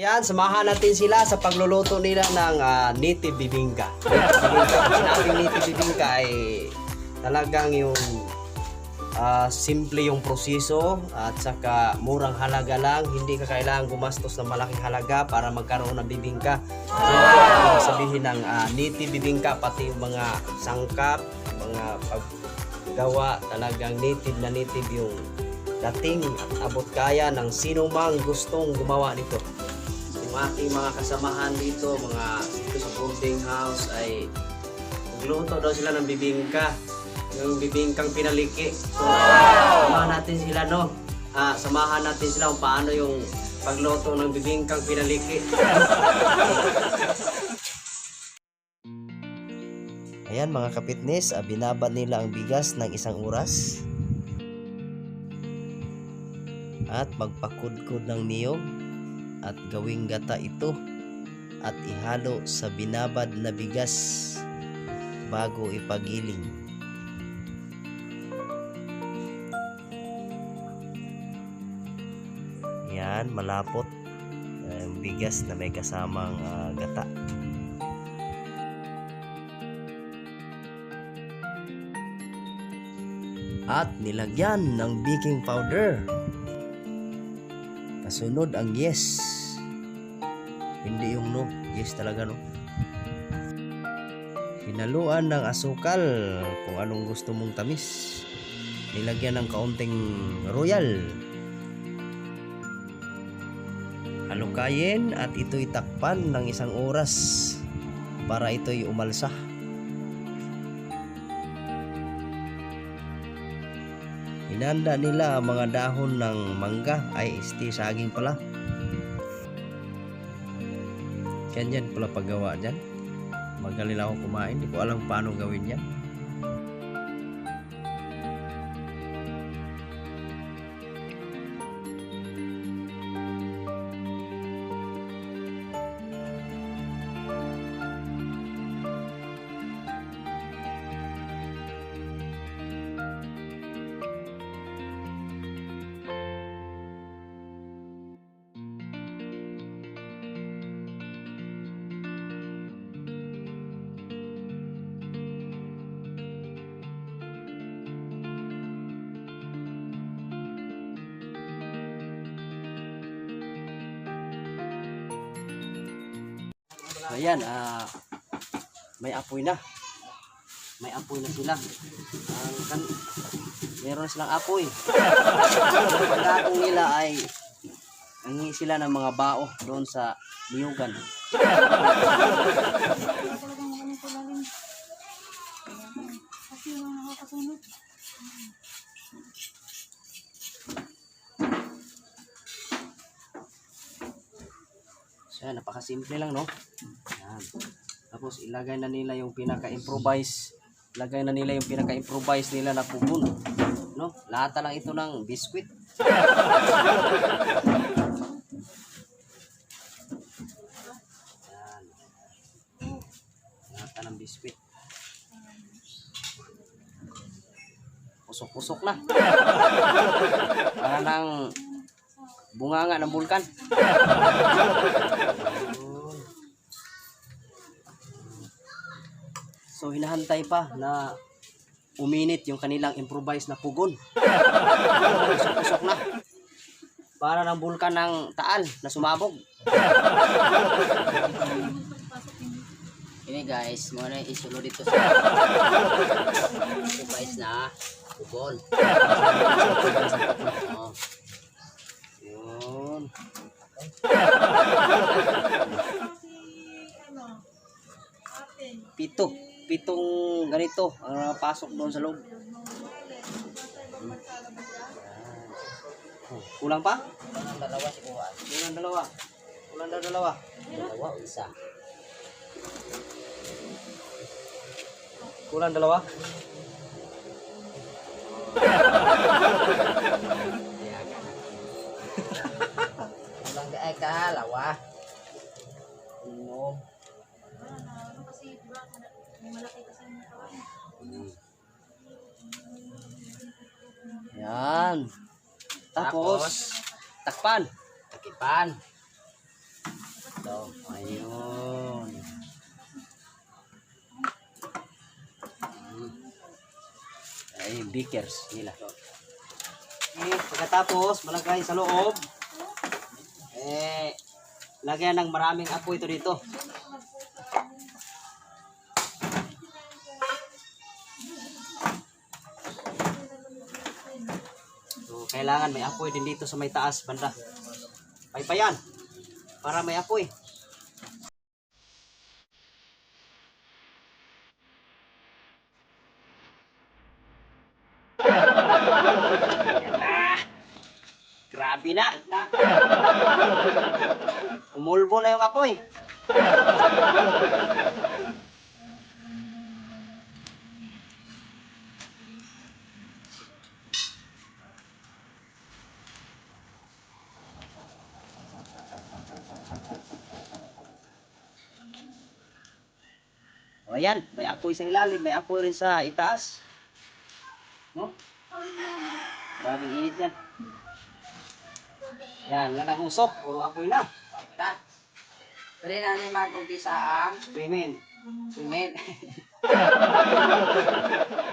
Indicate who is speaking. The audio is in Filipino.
Speaker 1: Ayan, samahan natin sila sa pagluluto nila ng ah, native bibingka. Sinabing native bibingka ay talagang yung ah, simple yung proseso at saka murang halaga lang. Hindi ka kailangan gumastos ng malaking halaga para magkaroon ng bibingka. Wow! sabihin ng ah, native bibingka, pati yung mga sangkap, mga paggawa, talagang native na native yung dating at abot kaya ng sino mang gustong gumawa nito yung ating mga kasamahan dito, mga dito sa boarding house ay nagluto daw sila ng bibingka. Yung bibingkang pinaliki. So, samahan natin sila, no? Ah, samahan natin sila kung paano yung pagluto ng bibingkang pinaliki. Ayan mga kapitness, ah, binabad nila ang bigas ng isang oras. At magpakudkod ng niyog at gawing gata ito at ihalo sa binabad na bigas bago ipagiling. Yan, malapot ang bigas na may kasamang ah, gata. At nilagyan ng baking powder. Kasunod ang yes. Hindi yung no. Yes talaga no. Hinaluan ng asukal kung anong gusto mong tamis. Nilagyan ng kaunting royal. Halukayin at ito'y takpan ng isang oras para ito'y umalsa. Hinanda nila ang mga dahon ng mangga ay isti saging pala. Ganyan pala paggawa dyan. Magaling ako kumain. Hindi ko alam paano gawin yan. So, ayan, ah, may apoy na. May apoy na sila. Ang kan meron silang apoy. Pagkatong nila ay nangi sila ng mga bao doon sa niyugan.
Speaker 2: Kasi nakakasunod.
Speaker 1: Yan, napakasimple lang, no? Yan. Tapos ilagay na nila yung pinaka-improvise. Ilagay na nila yung pinaka-improvise nila na pugon. No? Lahat na lang ito ng biskwit. Yan. Lahat na ng biskwit. Pusok-pusok na. Para ng bunganga ng bulkan. So hinahantay pa na uminit yung kanilang improvised na pugon. Usok-usok na. Para ng bulkan ng taal na sumabog.
Speaker 3: Ini guys, mo na isulod dito sa guys na pugon.
Speaker 1: ganito ang napasok doon sa loob. Kulang pa?
Speaker 3: ang dalawa si Kuhan.
Speaker 1: Kulang dalawa. Kulang daw dalawa.
Speaker 3: Dalawa o isa.
Speaker 1: Kulang dalawa.
Speaker 3: Kulang di ay kalawa.
Speaker 1: Ano?
Speaker 2: Ano kasi, di ba, may malaki kasi yung kawan.
Speaker 1: Yan. Tapos, takpan.
Speaker 3: Takipan. Ito.
Speaker 1: Ayun. Ay, beakers nila. Eh, pagkatapos, malagay sa loob. Eh, lagyan ng maraming apoy ito dito. Kailangan may apoy din dito sa may taas banda. Paypayan. Para may apoy. Grabe na. Umulbo na yung apoy. O ayan, may apoy sa ilalim, may apoy rin sa itaas. No? Maraming init yan. Yan, nga nag-usok, puro apoy na.
Speaker 3: Ta. Pwede na namin mag-umpisa ang
Speaker 1: Payment.
Speaker 3: sumin.